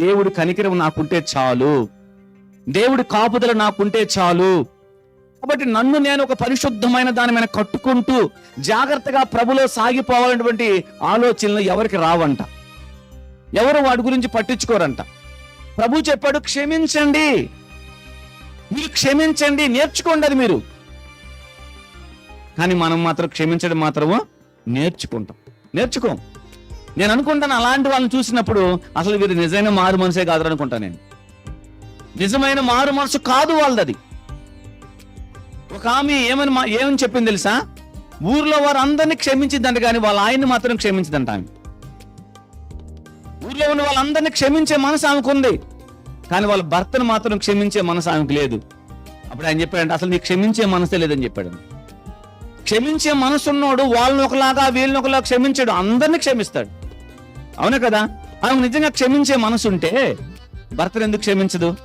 దేవుడి కనికరం నాకుంటే చాలు. దేవుడి కాపుదల నాకుంటే చాలు. కాబట్టి నన్ను నేను ఒక పరిశుద్ధమైన దాని మీద కట్టుకుంటూ జాగ్రత్తగా ప్రభులో సాగిపోవాలన్నటువంటి ఆలోచనలు ఎవరికి రావంట. ఎవరు వాటి గురించి పట్టించుకోరంట. ప్రభు చెప్పాడు క్షమించండి. మీరు క్షమించండి నేర్చుకోండి అది మీరు. కానీ మనం మాత్రం క్షమించడం మాత్రము నేర్చుకుంటాం. నేర్చుకోం. నేను అనుకుంటాను అలాంటి వాళ్ళని చూసినప్పుడు అసలు వీరు నిజమైన మారు మనసే కాదు అనుకుంటాను నేను. నిజమైన మారు మనసు కాదు వాళ్ళది. అది ఒక ఆమె ఏమని ఏమని చెప్పింది తెలుసా? ఊర్లో వారు అందరినీ క్షమించిందంట కానీ వాళ్ళ ఆయన్ని మాత్రం క్షమించదంట ఆమె. ఊర్లో ఉన్న వాళ్ళందరినీ క్షమించే మనసు ఆమెకుంది. కానీ వాళ్ళ భర్తను మాత్రం క్షమించే మనసు ఆమెకు లేదు. అప్పుడు ఆయన చెప్పాడంటే అసలు నీకు క్షమించే మనసే లేదని చెప్పాడు. క్షమించే మనసు ఉన్నోడు వాళ్ళని ఒకలాగా వీళ్ళని ఒకలాగా క్షమించాడు. అందరినీ క్షమిస్తాడు. అవునా కదా? ఆమెకు నిజంగా క్షమించే మనసుంటే భర్తను ఎందుకు క్షమించదు?